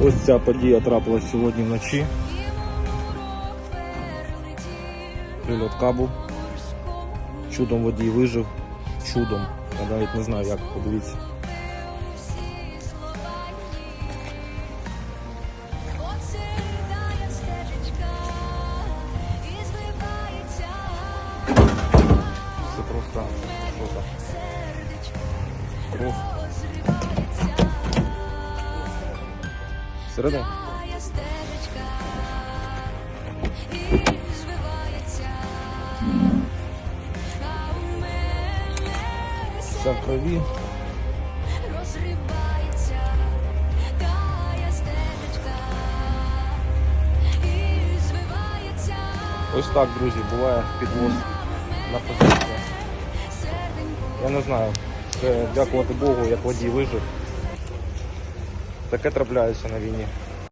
Ось ця подія трапилась сьогодні вночі. Прильот кабу. Чудом водій вижив. Чудом. Я навіть не знаю як, подивіться. Це просто що-то. Кров. Всередині? Вся в крові. Ось так, друзі, буває підвоз на позицію. Я не знаю. Це дякувати Богу, як водій вижив. Таке трапляється на війні.